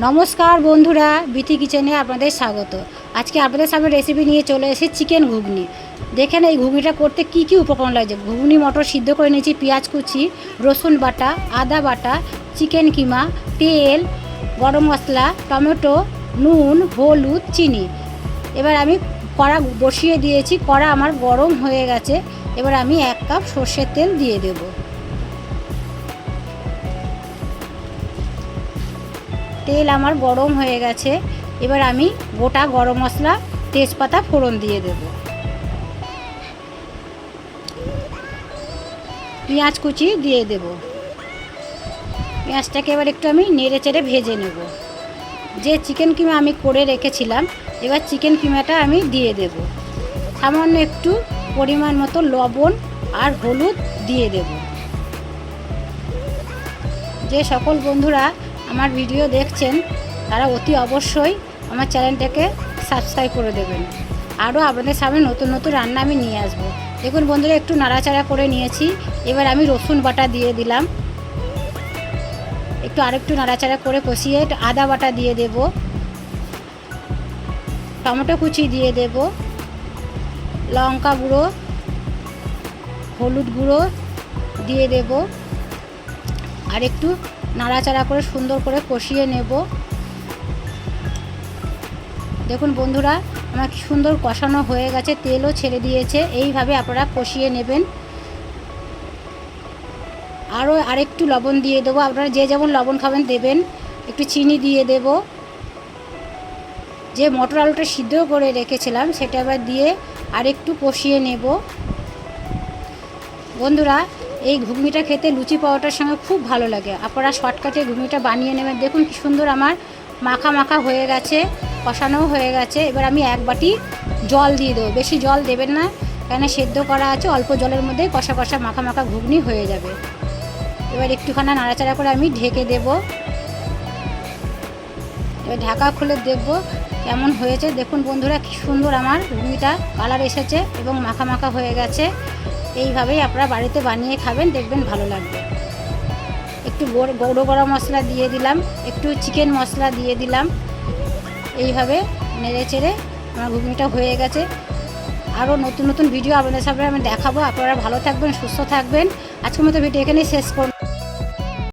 নমস্কার বন্ধুরা বিথি কিচেনে আপনাদের স্বাগত। আজকে আপনাদের সামনে রেসিপি নিয়ে চলে এসেছি চিকেন ঘুগনি। দেখেন এই ঘুগনিটা করতে কি কি উপকরণ লাগছে? ঘুগনি, মটর সিদ্ধ করে নিয়েছি, পেঁয়াজ কুচি, রসুন বাটা, আদা বাটা চিকেন কিমা, তেল, গরম মশলা, টমেটো, নুন, হলুদ, চিনি। এবার আমি কড়া বসিয়ে দিয়েছি, কড়া আমার গরম হয়ে গেছে। এবার আমি এক কাপ সর্ষের তেল দিয়ে দেবো। তেল আমার গরম হয়ে গেছে, এবার আমি গোটা গরম মশলা তেজপাতা ফোড়ন দিয়ে দেব। পেঁয়াজ কুচি দিয়ে দেব। পেঁয়াজটাকে এবার একটু আমি নেড়ে চেড়ে ভেজে নেব। যে চিকেন কিমা আমি করে রেখেছিলাম, এবার চিকেন কিমাটা আমি দিয়ে দেব। সামান্য একটু পরিমাণ মতো লবণ আর হলুদ দিয়ে দেব। যে সকল বন্ধুরা আমার ভিডিও দেখছেন, তারা অতি অবশ্যই আমার চ্যানেলটাকে সাবস্ক্রাইব করে দেবেন। আরও আপনাদের সামনে নতুন নতুন রান্না আমি নিয়ে আসব। দেখুন বন্ধুরা, একটু নাড়াচাড়া করে নিয়েছি। এবার আমি রসুন বাটা দিয়ে দিলাম। একটু আরেকটু নাড়াচাড়া করে কষিয়ে আদা বাটা দিয়ে দেব। টমেটো কুচি দিয়ে দেব। লঙ্কা গুঁড়ো, হলুদ গুঁড়ো দিয়ে দেব। আর একটু নাড়াচাড়া করে সুন্দর করে কষিয়ে নেব। দেখুন বন্ধুরা, আমার কি সুন্দর কষানো হয়ে গেছে, তেলও ছেড়ে দিয়েছে, এইভাবে আপনারা কষিয়ে নেবেন। আরও আরেকটু লবণ দিয়ে দেবো, আপনারা যে যেমন লবণ খাবেন দেবেন, একটু চিনি দিয়ে দেব। যে মটর আলুটা সিদ্ধ করে রেখেছিলাম, সেটা আবার দিয়ে আরেকটু কষিয়ে নেব। বন্ধুরা এই ঘুগনিটা খেতে লুচি পাওয়াটার সঙ্গে খুব ভালো লাগে। আপনারা শর্টকাটে ঘুগনিটা বানিয়ে নেবেন। দেখুন কি সুন্দর আমার মাখা মাখা হয়ে গেছে, কষানোও হয়ে গেছে। এবার আমি এক বাটি জল দিয়ে দেবো। বেশি জল দেবেন না কেন সেদ্ধ করা আছে, অল্প জলের মধ্যেই কষা কষা মাখা মাখা ঘুগনি হয়ে যাবে। এবার একটুখানা নাড়াচাড়া করে আমি ঢেকে দেব। এবার ঢাকা খুলে দেখব কেমন হয়েছে। দেখুন বন্ধুরা, কি সুন্দর আমার ঘুগনিটা, কালার এসেছে এবং মাখা মাখা হয়ে গেছে। এইভাবেই আপনারা বাড়িতে বানিয়ে খাবেন, দেখবেন ভালো লাগবে। একটু গৌড় গরম মশলা দিয়ে দিলাম, একটু চিকেন মশলা দিয়ে দিলাম। এইভাবে নেড়ে চেড়ে আমার ঘুগনিটা হয়ে গেছে। আরও নতুন নতুন ভিডিও আপনাদের সামনে আমি দেখাবো। আপনারা ভালো থাকবেন, সুস্থ থাকবেন। আজকের মতো ভিডিও এখানেই শেষ করলাম